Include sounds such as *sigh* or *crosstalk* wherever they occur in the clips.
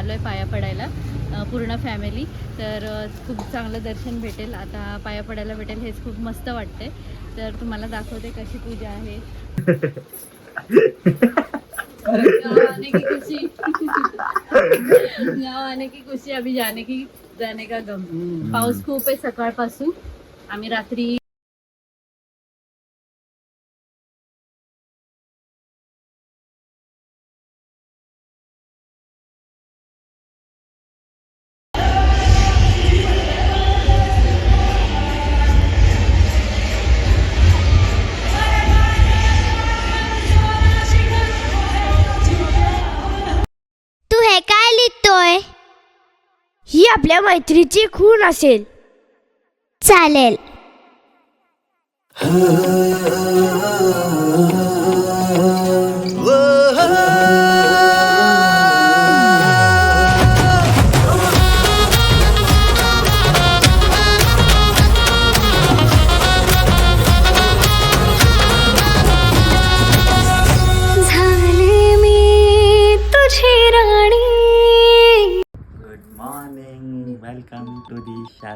आलो आहे पाया पडायला पूर्ण फॅमिली तर खूप चांगलं दर्शन भेटेल. आता पाया पडायला भेटेल हेच खूप मस्त वाटते तर तुम्हाला दाखवते कशी पूजा आहे. *laughs* गाँव आने की खुशी. गाँव आने की खुशी अभी जाने की जाने का गम पाऊस खूप आहे सकाळपासून. आम्ही रात्री ही आपल्या मैत्रीची खून असेल. चालेल. *laughs*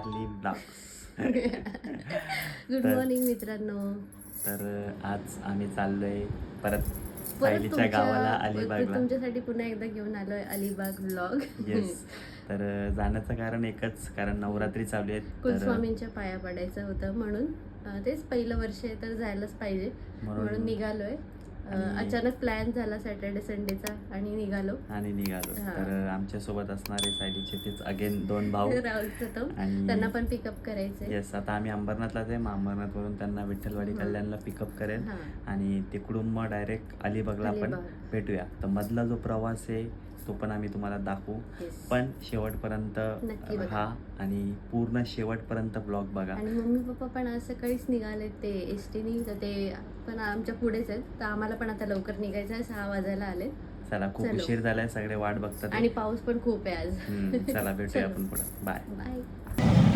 दी शार्ली ब्लॉग्स गुड मॉर्निंग मित्रांनो. तर आज आम्ही चाललोय परत सायलीच्या तुमच्या- गावाला अलिबागला. तुमच्यासाठी पुन्हा एकदा घेऊन आलोय अलिबाग व्लॉग येस तर जाण्याचं कारण एकच कारण नवरात्री चालू आहेत. कुलस्वामींच्या पाया पडायचं होतं म्हणून तेच पहिलं वर्ष आहे तर जायलाच पाहिजे. म्हणून- निघालोय. अचानक प्लॅन झाला सॅटर्डे संडेचा आणि निघालो आणि निघालो. तर आमच्यासोबत असणारे सायलीचे तेच अगेन दोन भाऊ *laughs* त्यांना पण पिकअप करायचंय येस आता आम्ही अंबरनाथलाच आहे मग अंबरनाथवरून त्यांना विठ्ठलवाडी. कल्याणला पिकअप करेल. आणि तिकडून मग डायरेक्ट अलिबागला आपण. भेटूया तर मधला जो प्रवास आहे तो पण आम्ही तुम्हाला दाखवू Yes. पण शेवटपर्यंत नक्की बघा. हा आणि पूर्ण शेवटपर्यंत ब्लॉग बघा आणि मम्मी पप्पा पण आज सकाळीच निघाले ते एस टीनी तर ते पण आमच्या पुढेच आहेत तर आम्हाला पण आता लवकर निघायचं आहे सहा वाजायला आले चला खूप चलो. उशीर झालाय सगळे वाट बघतात आणि पाऊस पण खूप आहे आज हम्म, चला *laughs* भेटूया चलो. आपण पुढे बाय बाय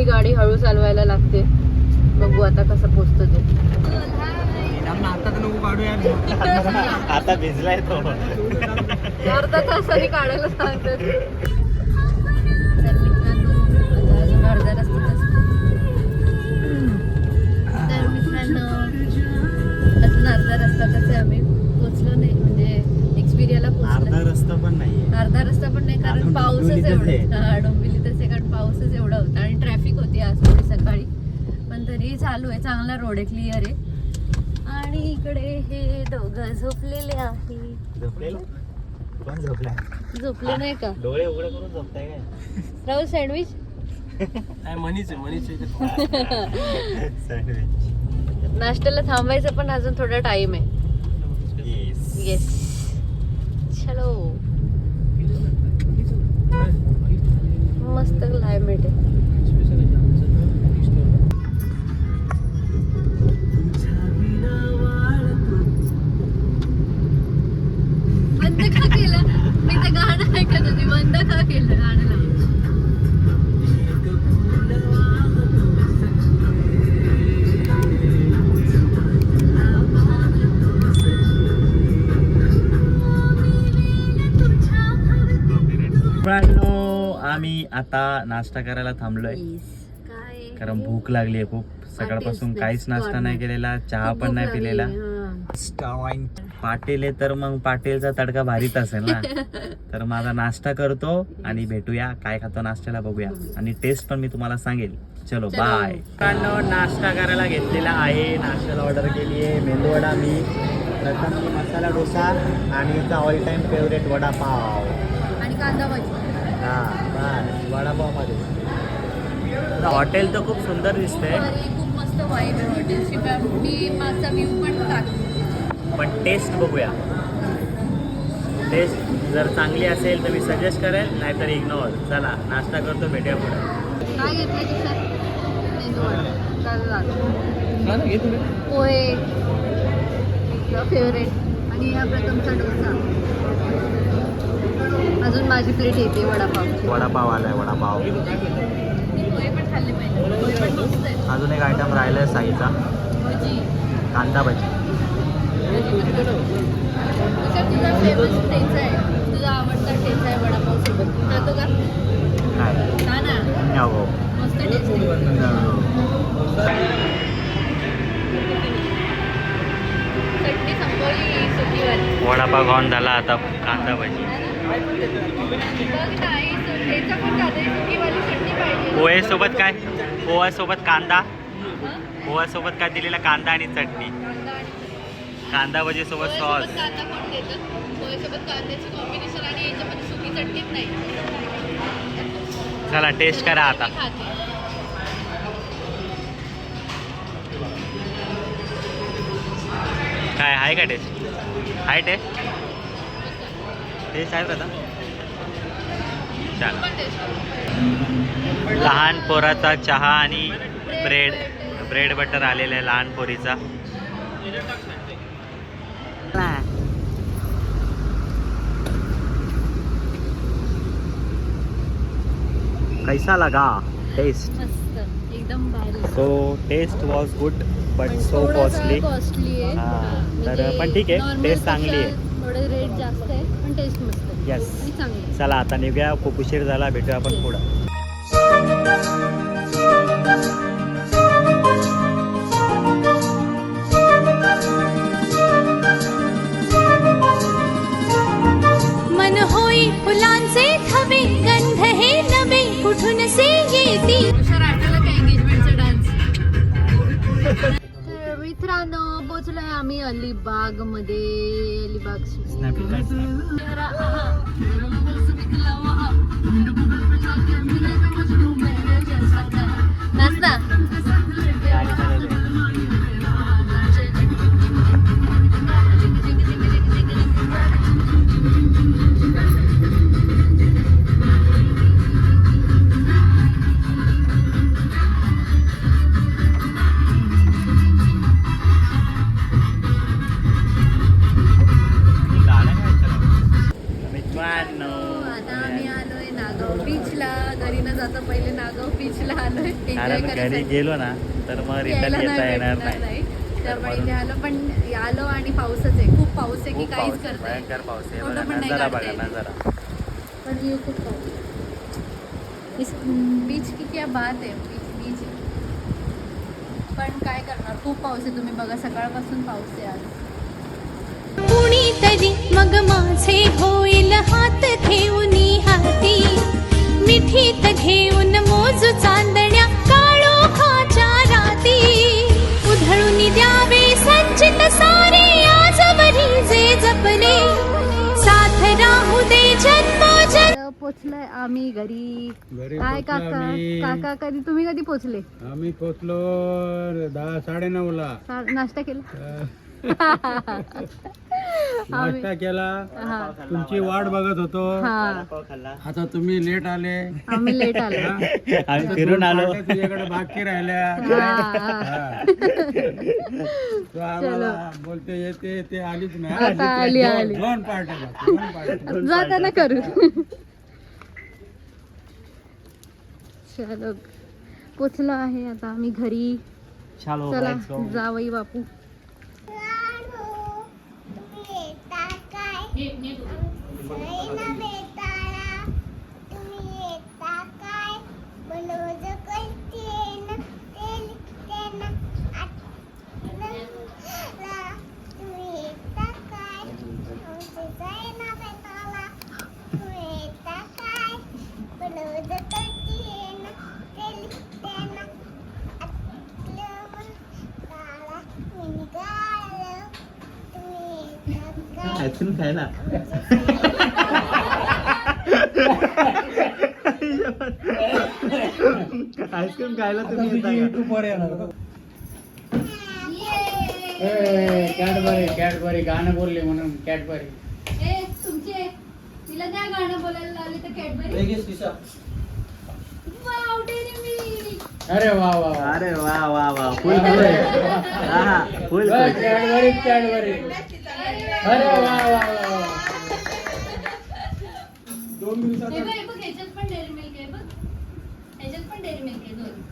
एवढी गाडी हळू चालवायला लागते. बघू आता कसं पोचतो ते. आता भिजलाय तो. अर्धा तासाने काढायला सांगतात चालू आहे चांगला रोड आहे क्लिअर आहे. आणि इकडे हे दोघं झोपलेले आहे. झोपले नाही का? डोळे उघडे करून झोपताय काय? राहुल सँडविच मनीच *laughs* नाश्त्याला थांबायचं पण अजून थोडा टाइम आहे. येस येस चलो. मस्त क्लायमेट आहे. आता नाश्ता करायला थांबलोय. काय? कारण भूक लागली आहे खूप. सकाळपासून काहीच नाश्ता नाही. केलेला चहा पण नाही पिलेला. पाटील आहे तर मग पाटीलचा तडका भारीच असेल ना. *laughs* तर माझा नाश्ता करतो आणि भेटूया. काय खातो नाश्त्याला बघूया. आणि टेस्ट पण मी तुम्हाला सांगेल. चलो. बाय नाश्ता करायला घेतलेला आहे. नाश्त्याला ऑर्डर केली आहे. मेंदूवडा मी. प्रथम मी मसाला डोसा आणि ऑल टाइम फेवरेट वडापाव. आणि कांदा भाजी. हा बस वडापावमध्ये. हॉटेल तर खूप सुंदर दिसतंय. खूप मस्त वाईब आहे हॉटेलची. मी माझा व्ह्यू पण टाकतो पण टेस्ट बघूया. टेस्ट जर चांगली असेल तर मी सजेस्ट करेल नाहीतर इग्नोर चला नाश्ता करतो भेटूया पुढे. काय घेतलं की सर पोहे. फेवरेट आणि या प्रथमचा डोसा. अजून माझी प्लेट येते वडापावची वडापाव आलाय वडापाव. अजून एक आयटम राहिलाय साईचा. भजी कांदा भजी. तुझा आहे आवडता ठेचा आहे. वडापाव सोबत खातो का आहे वडापाव खाऊन झाला आता कांदा भजी. बघ नाही ठेचा पण खाते सुकीवाली चटणी. पाहिजे पोहे सोबत काय पोह्यासोबत कांदा? पोह्यासोबत काय दिलेला कांदा आणि चटणी कांदा भजी सोबत सॉस चला टेस्ट करा आता. काय आहे का टेस्ट आहे टेस्ट टेस्ट आहे प्रथा टेस्ट लहान पोराचा चहा आणि ब्रेड ब्रेड बटर आलेला आहे लहान पोरीचा. कैसा लगा? टेस्ट एकदम so taste was good but so costly costly आहे. हा, हा, तर म्हणजे पण ठीक आहे, taste चांगली आहे. पेक्षा थोडे रेट जास्त आहे पण आहे. चला आता निघूया. खूप उशीर झाला. भेटूया आपण पुढं. मन होई फुलांचे थवे गंध हे नवे. कुठून से येती? तुषार आठवलं का एंगेजमेंटचा डान्स आम्ही अलिबागमध्ये अलिबाग नाचना बीचला घरी न जाता पहिले नागाव बीचला आलोय कारण घरी गेलो ना तर मग रिटर्न येता येणार नाही. नाही. त्यामुळे म्हणून- इथे आलो पण आलो आणि पाऊसच आहे. खूप पाऊस आहे की काहीच करता भयंकर पाऊस आहे. पण नाही पण व्ह्यू खूप पाऊस बीच की क्या बात आहे. Beach beach. पण काय करणार? खूप पाऊस आहे. तुम्ही बघा सकाळपासून पाऊस आहे आज. तरी मग माझे होईल हात घेऊन हाती मिठीत घेऊन मोजू चांदण्या काळो खाच्या राती. उधळून द्यावे संचित सारे आजवरी जे जपले. साथ राहू दे जन्मोजन्म तर पोचलोय आम्ही घरी. काय काका. काका कधी तुम्ही कधी पोचले? आम्ही पोचलो दहा साडे नऊ ला नाश्ता केला? *laughs* *laughs* नाश्ता केला. तुमची वाट बघत होतो. हा. आता तुम्ही लेट आले. आम्ही लेट आलो. हा? आम्ही आता फिरून आलो. तुझ्याकडे बाकी राहिल्या. *laughs* बोलते येते येते आलीच नाही. आली, दोन- पार्ट्या *laughs* जाताना करू. चलो. पोचलो आहे आता आम्ही घरी. चालो चला let's go. जावई आईस्क्रीम खायला आईस्क्रीम खायला तुम्ही येता का? येणार कॅडबरी कॅडबरी गाणं बोलले म्हणून कॅडबरी. तुमची पूजे तिला द्या गाणं बोलायला लावले तर कॅडबरी. वेगळीच दिशा. वाव डेअरी मिल्क अरे वा वा वा. अरे वा वा वा. फुल *laughs* हा फुल कॅडबरी कॅडबरी. अरे वा वा. दोन हे दिवसात बघ हे बघ ह्याच्यात पण डेअरी मिल्क आहे बघ. ह्याच्यात पण डेअरी मिल्क आहे दोन.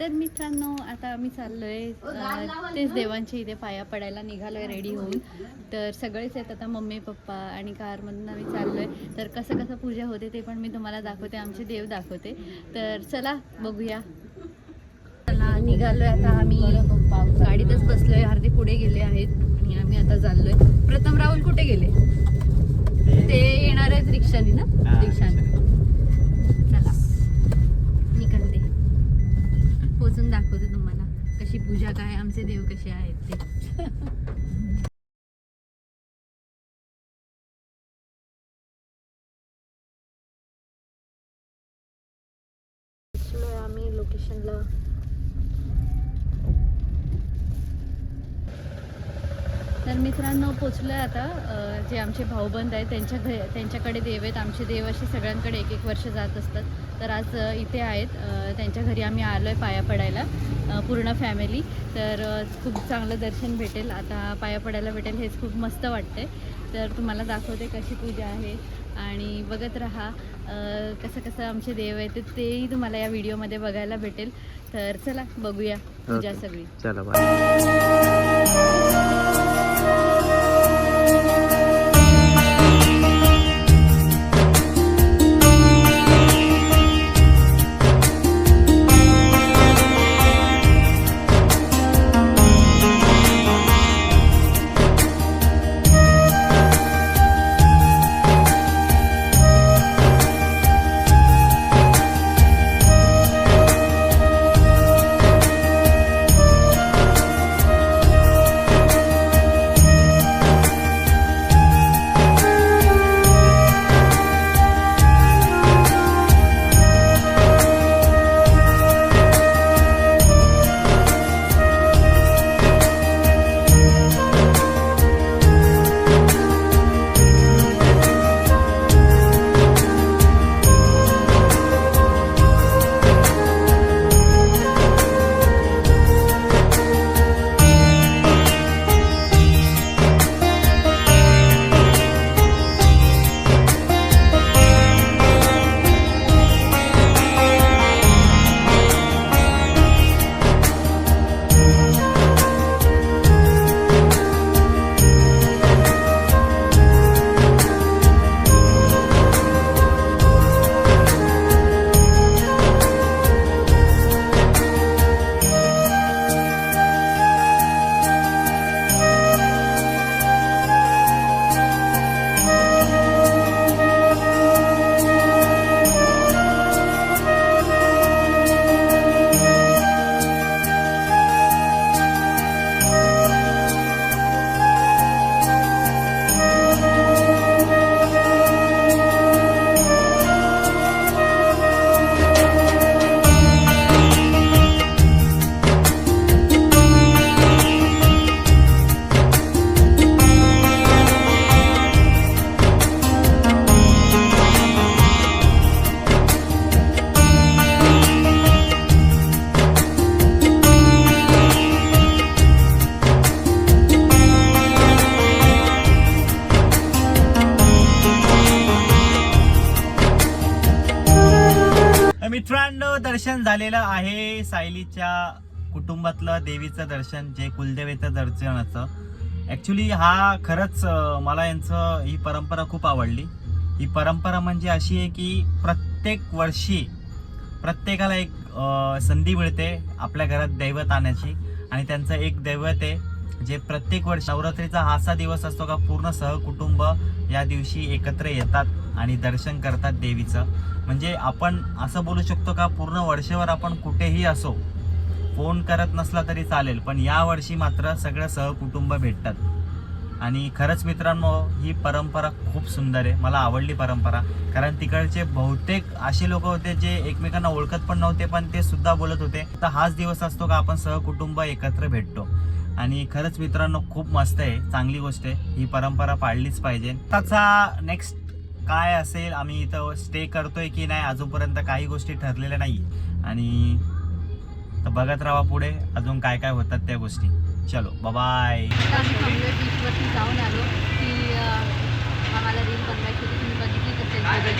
तर मित्रांनो आता आम्ही चाललोय अं, तेच देवांच्या इथे पाया पडायला निघालोय रेडी होऊन. तर सगळेच आहेत आता मम्मी पप्पा आणि कारमधून आम्ही चाललोय. तर कसं कसं पूजा होते ते पण मी तुम्हाला दाखवते आमचे देव दाखवते. तर चला बघूया. निघालोय. आता आम्ही गाडीतच बसलोय. अर्धे पुढे गेले आहेत. आणि आम्ही आता चाललोय. प्रथम राहुल कुठे गेले? ते येणार आहेत रिक्षाने ना? रिक्षाने. चला. निघालते पोचून दाखवते तुम्हाला कशी पूजा काय आमचे देव कसे आहेत ते. आम्ही लोकेशनला तर मित्रांनो पोचलोय आता जे आमचे भाऊबंद आहेत त्यांच्या घ त्यांच्याकडे देव आहेत. आमचे देव असे सगळ्यांकडे एक एक वर्ष जात असतात. तर आज इथे आहेत. त्यांच्या घरी आम्ही आलो आहे पाया पडायला पूर्ण फॅमिली. तर खूप चांगलं दर्शन भेटेल. आता पाया पडायला भेटेल हेच खूप मस्त वाटते तर तुम्हाला दाखवते कशी पूजा आहे. आणि बघत राहा कसं कसं आमचे देव आहेत तेही तुम्हाला या व्हिडिओमध्ये बघायला भेटेल. तर चला बघूया पूजा. सगळी. चला बाय मित्रांनो दर्शन झालेलं आहे सायलीच्या कुटुंबातलं देवीचं दर्शन जे कुलदेवीचं दर्शनाचं. ॲक्च्युली हा खरंच मला यांचं ही परंपरा खूप आवडली. ही परंपरा म्हणजे अशी आहे की प्रत्येक वर्षी प्रत्येकाला एक संधी मिळते आपल्या घरात दैवत आणायची. आणि त्यांचं एक दैवत आहे जे प्रत्येक वर्ष नवरात्रीचा हा असा दिवस असतो का पूर्ण सहकुटुंब या दिवशी एकत्र येतात आणि दर्शन करतात देवीचं. म्हणजे आपण असं बोलू शकतो का पूर्ण वर्षभर आपण कुठेही असो फोन करत नसला तरी चालेल पण या वर्षी मात्र सगळं सहकुटुंब भेटतात. आणि खरंच मित्रांनो ही परंपरा खूप सुंदर आहे. मला आवडली परंपरा. कारण तिकडचे बहुतेक असे लोक होते जे एकमेकांना ओळखत पण नव्हते पण ते सुद्धा बोलत होते. तर हाच दिवस असतो का आपण सहकुटुंब एकत्र भेटतो. आणि खरंच मित्रांनो खूप मस्त आहे. चांगली गोष्ट आहे. ही परंपरा पाळलीच पाहिजे. त्याचा नेक्स्ट काय असेल आम्ही इथं स्टे करतोय की नाही अजूनपर्यंत काही गोष्टी ठरलेल्या नाही. आणि तर बघत राहा पुढे अजून काय काय होतात त्या गोष्टी. चलो बाय आता आम्ही थांबलोय बीचवरती जाऊन आलो की अं, आम्हाला रील बनवायची होती तुम्ही बघितली असेल कधी.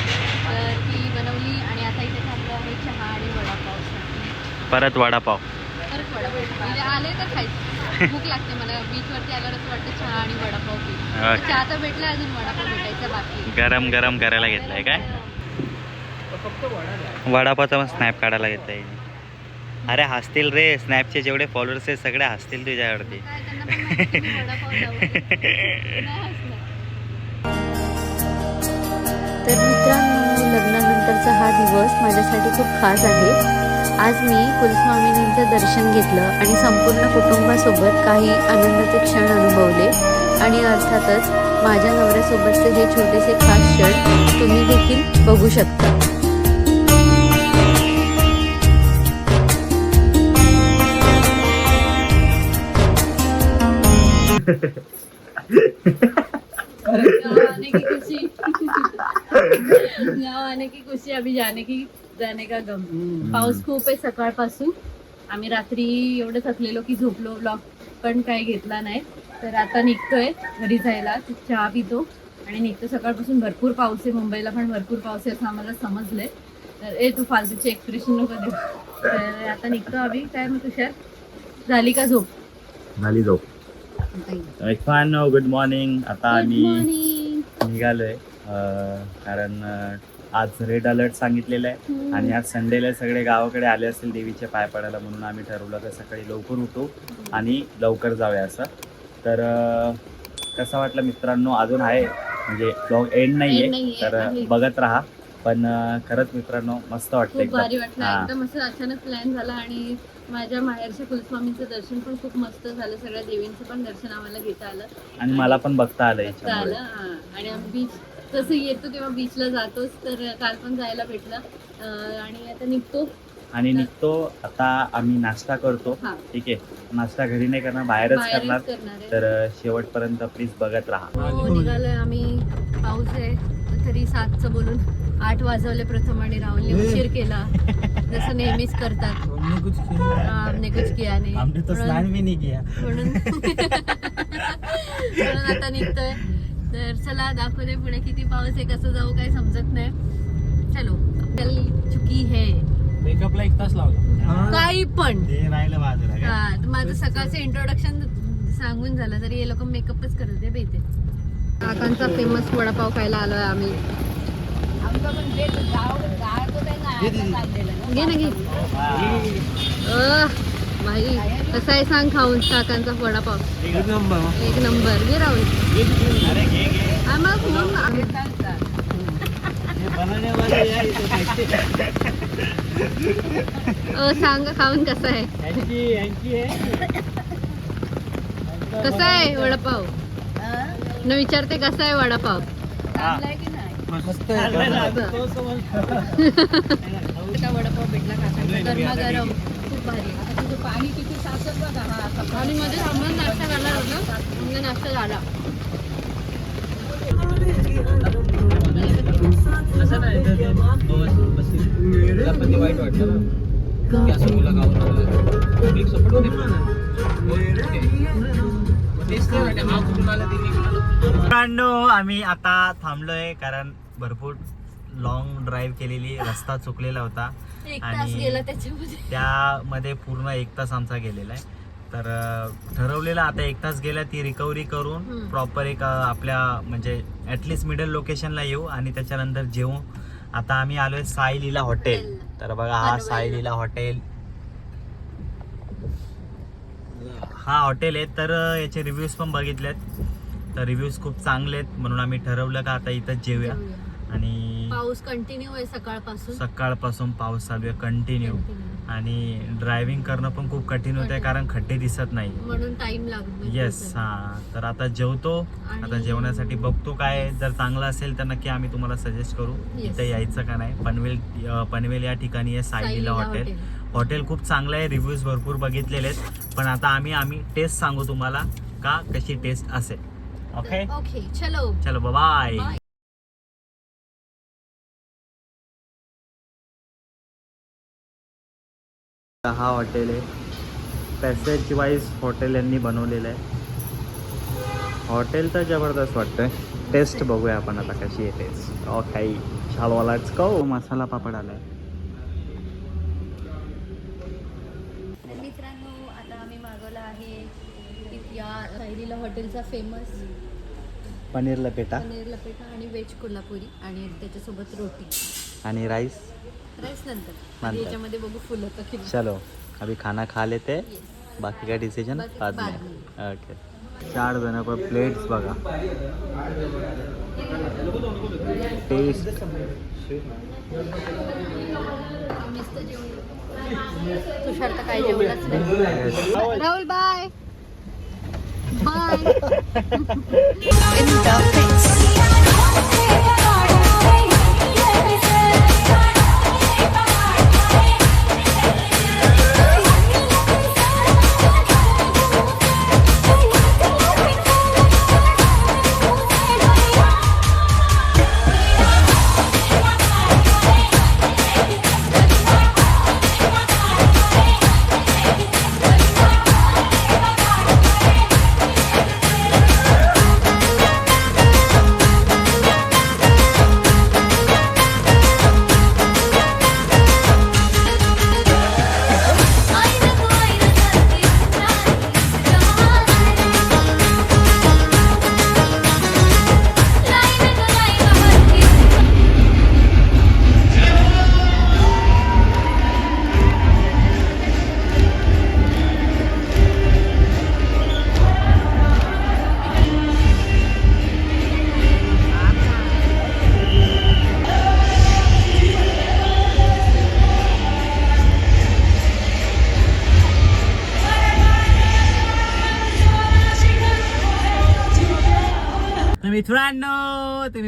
तर ती बनवली आणि आता इथे थांबलो आहे चहा आणि वडापाव परत वडापाव. परत वडापाव. म्हणजे आले तर खायचं. भूक लागते मला. बीचवरती आल्यावर असं वाटतं चहा आणि वडापाव पी. चहा तर भेटला अजून वडापाव भेटायचा बाकी आहे. गरम गरम करायला घेतलाय काय? वडापावचा स्नॅप काढायला घेतलाय अरे हसतील रे स्नॅपचे जेवढे फॉलोअर्स आहेत सगळे हसतील तुझ्यावरती. तर मित्रांनो लग्नानंतरचा हा दिवस माझ्यासाठी खूप खास आहे. आज मी कुलस्वामिनींचं दर्शन घेतलं आणि संपूर्ण कुटुंबासोबत काही आनंदाचे क्षण अनुभवले. आणि अर्थातच माझ्या नवऱ्यासोबतचे हे छोटेसे खास शर्ट तुम्ही देखील बघू शकता. आने की खुशी गाँव अभी जाने की जाने का गम पाऊस खूप आहे सकाळपासून. आम्ही रात्री एवढं थकलेलो की झोपलो ब्लॉक पण काही घेतला नाही. तर आता निघतोय घरी जायला. चहा पितो. आणि निघतो सकाळपासून भरपूर पाऊस आहे. मुंबईला पण भरपूर पाऊस आहे असं आम्हाला समजलंय. तर ए तू फालतूचे एक्सप्रेशन नको देऊ. तर आता निघतो आम्ही. काय मग तुषार? झाली का झोप? झाली झोप. गुड मॉर्निंग आता Good आम्ही. निघालोय. कारण आज रेड अलर्ट सांगितलेलं आहे. आणि आज संडेला सगळे गावाकडे आले असतील देवीचे पाय पडायला म्हणून आम्ही ठरवलं तर सकाळी लवकर उठू आणि लवकर जाऊया असं. तर कसं वाटलं मित्रांनो? अजून आहे. म्हणजे ब्लॉग एंड नाहीये. नाहीये, तर आहे. बघत राहा. पण खरंच मित्रांनो मस्त वाटतं खूप भारी वाटलं. एकदम असं अचानक प्लॅन झाला आणि माझ्या माहेरच्या कुलस्वामीचं दर्शन पण खूप मस्त झालं. सगळ्या देवींचं पण दर्शन आम्हाला घेता आलं. आणि मला पण बघता आलं बघता आलं हा. आणि आम्ही बीच तसं येतो तेव्हा बीचला जातोच. तर काल पण जायला भेटलं. आणि आता निघतो. आणि निघतो. आता आम्ही नाश्ता करतो. हा. ठीक आहे. नाश्ता घरी नाही करणार बाहेरच करणार बाहेरच करणार. आहे. तर शेवटपर्यंत प्लीज बघत राहा. हो निघालोय आम्ही. पाऊस आहे. तरी सातचं बोलून आठ वाजवले प्रथम आणि राहुलने उशीर केला. जसं नेहमीच करतात. हमने कुछ किया हमने कुछ किया नाही आमने तो म्हणून- स्नान भी नहीं किया. म्हणून *laughs* म्हणून आता निघतोय. तर चला दाखवते पुढे किती पाऊस आहे कसं जाऊ काही समजत नाही. चलो चल चुकी है. मेकअपला एक तास लावला. काही पण. ते राहिलं बाजूला काय? हा तर माझं सकाळचं इंट्रोडक्शन सांगून झालं तरी हे लोक मेकअपच करत होते बेते. काकांचा फेमस वडापाव खायला आलोय आम्ही. घे ना घे. अह, भाई कसा आहे सांग खाऊन काकांचा वडापाव? एक नंबर. एक नंबर. घे राहुल. अरे घे घे. हा मग मग. ये बनाने वाले यार ये तो देखते अ, सांग खाऊन कसं आहे? कसा आहे वडापाव? न विचारते कसा आहे वडापाव? हा. भेटला गरमागरम. खूप भारी. पाणी किती साचत बघा. आणि मध्ये थांबून नाश्ता होतो. म्हणजे नाश्ता झाला. असं नाही तर ते तुला पण ते वाईट ना. की असं मुलं आलं. एक होते. मित्रांनो आम्ही आता थांबलोय कारण भरपूर लॉंग ड्राईव्ह केलेली रस्ता चुकलेला होता. एक तास आणि- गेला त्याच्यामध्ये. त्यामध्ये पूर्ण एक तास आमचा गेलेला आहे. तर ठरवलेलं आता एक तास गेला ती रिकव्हरी करून. प्रॉपर एक आपल्या म्हणजे ऍटलिस्ट मिडल लोकेशनला येऊ आणि त्याच्यानंतर जेवू. आता आम्ही आलोय साई लीला हॉटेल. तर बघा हा पनवेल. साई लीला हॉटेल हा हॉटेल आहे. तर याचे रिव्ह्यूज पण बघितलेत. तर रिव्ह्यूज खूप चांगले आहेत. म्हणून आम्ही ठरवलं का आता इथं जेवूया आणि पाऊस कंटिन्यू आहे सकाळपासून. सकाळपासून पाऊस चालू आहे. कंटिन्यू. आणि ड्रायव्हिंग करणं पण खूप कठीण होत आहे कारण खड्डे दिसत नाही. म्हणून टाइम लागतो येस हा. तर आता जेवतो आता जेवण्यासाठी बघतो काय जर चांगलं असेल तर नक्की आम्ही तुम्हाला सजेस्ट करू. इथे यायचं का नाही. पनवेल पनवेल या ठिकाणी आहे सायलीला सायलीला हॉटेल हॉटेल. हॉटेल खूप चांगलं आहे रिव्ह्यूज भरपूर बघितलेले आहेत. पण आता आम्ही आम्ही टेस्ट सांगू तुम्हाला का कशी टेस्ट असेल. ओके ओके चलो. चलो बाय Bye. हा हॉटेल. आहे पॅसेज वाईज हॉटेल यांनी बनवलेलं आहे. हॉटेल तर जबरदस्त वाटतंय. टेस्ट बघूया आपण आता कशी आहे टेस्ट. ओके छालवालाच कौ मसाला पापड आलाय. तर मित्रांनो आता आम्ही मागवला आहे या सायलीला हॉटेलचा फेमस पनीर लपेटा पनीर लपेटा आणि व्हेज कोल्हापुरी आणि त्याच्यासोबत रोटी. आणि राईस राईस नंतर. याच्यामध्ये बघू फुलं तर किती. चलो अभी खाना खा लेते. बाकी का डिसिजन बाकी बाद बाद में. ओके चार जण पण प्लेट्स बघा. टेस्ट नुसतं जेवण तुषार तर काय जेवलाच नाही. Rahul bye bye in the face.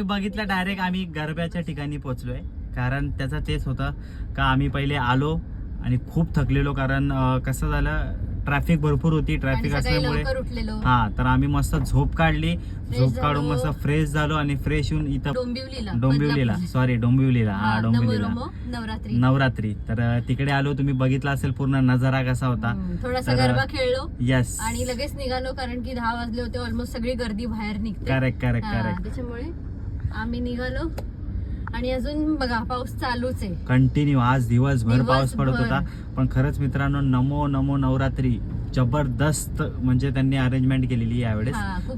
तुम्ही बघितलं डायरेक्ट आम्ही गरब्याच्या ठिकाणी पोहोचलोय. कारण त्याचा तेच होतं का आम्ही पहिले आलो आणि खूप थकलेलो कारण कसं झालं ट्रॅफिक भरपूर होती. ट्रॅफिक असल्यामुळे हा तर आम्ही मस्त झोप काढली. झोप काढून. मस्त फ्रेश झालो आणि फ्रेश येऊन इथं डोंबिवलीला. सॉरी डोंबिवलीला. हा डोंबिवलीला. नवरात्री. तर तिकडे आलो. तुम्ही बघितला असेल पूर्ण नजारा कसा होता. थोडासा गरबा खेळलो. यस आणि लगेच निघालो कारण की दहा वाजले होते. ऑलमोस्ट सगळी गर्दी बाहेर निघते. करेक्ट करेक्ट करेक्ट त्याच्यामुळे आम्ही निघालो. आणि अजून बघा पाऊस चालूच आहे. कंटिन्यू आज दिवसभर पाऊस पडत. होता. पण खरंच मित्रांनो नमो नमो नवरात्री. जबरदस्त म्हणजे त्यांनी अरेंजमेंट केलेली आहे यावेळेस.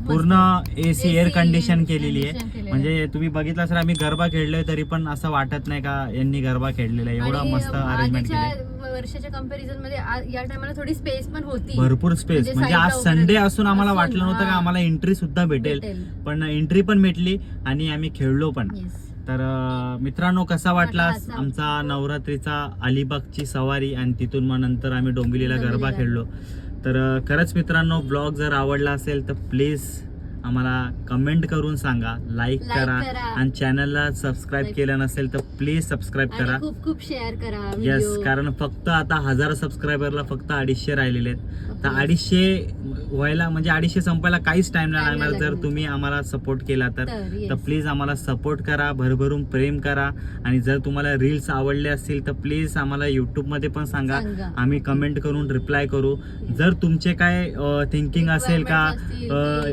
पूर्ण एसी एअर AC कंडिशन केलेली आहे म्हणजे तुम्ही बघितलं असेल आम्ही गरबा खेळलोय तरी पण असं वाटत नाही का यांनी गरबा खेळलेला आहे एवढं मस्त अरेंजमेंट केली वर्षाच्या कंपॅरिझनमध्ये या टायमाला थोडी स्पेस पण होती भरपूर स्पेस म्हणजे म्हणजे आज संडे असून आम्हाला वाटलं नव्हतं का. आम्हाला एंट्री सुद्धा भेटेल. पण एंट्री पण भेटली आणि आम्ही खेळलो पण. तर मित्रांनो कसा वाटला. आमचा नवरात्रीचा अलिबागची सवारी आणि तिथून मग नंतर आम्ही डोंबिवलीला गरबा. खेळलो तर खरंच मित्रांनो ब्लॉग जर आवडला असेल तर प्लीज आम्हाला कमेंट करून सांगा लाईक करा. आणि चॅनलला सबस्क्राईब केलं नसेल तर प्लीज सबस्क्राईब करा खूप खूप शेअर करा येस. कारण फक्त आता हजार सबस्क्रायबरला फक्त अडीचशे राहिलेले आहेत तर. अडीचशे व्हायला म्हणजे अडीचशे संपायला काहीच टाइम नाही लागणार जर. तुम्ही आम्हाला सपोर्ट केला तर तर, प्लीज आम्हाला सपोर्ट करा भरभरून प्रेम करा आणि जर तुम्हाला रील्स आवडले असतील तर प्लीज आम्हाला मध्ये पण सांगा. आम्ही कमेंट करून रिप्लाय करू जर तुमचे काय थिंकिंग असेल का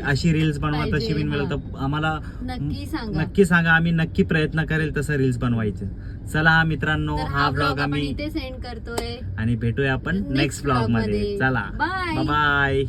अशी रील्स बनवा तशी बिन मिळेल. तर आम्हाला नक्की सांगा आम्ही नक्की प्रयत्न करेल तसं रील्स बनवायचे चला मित्रांनो तर हा ब्लॉग आम्ही इथे सेंड करतोय आणि भेटूया आपण नेक्स्ट ब्लॉगमध्ये. चला Bye. बाय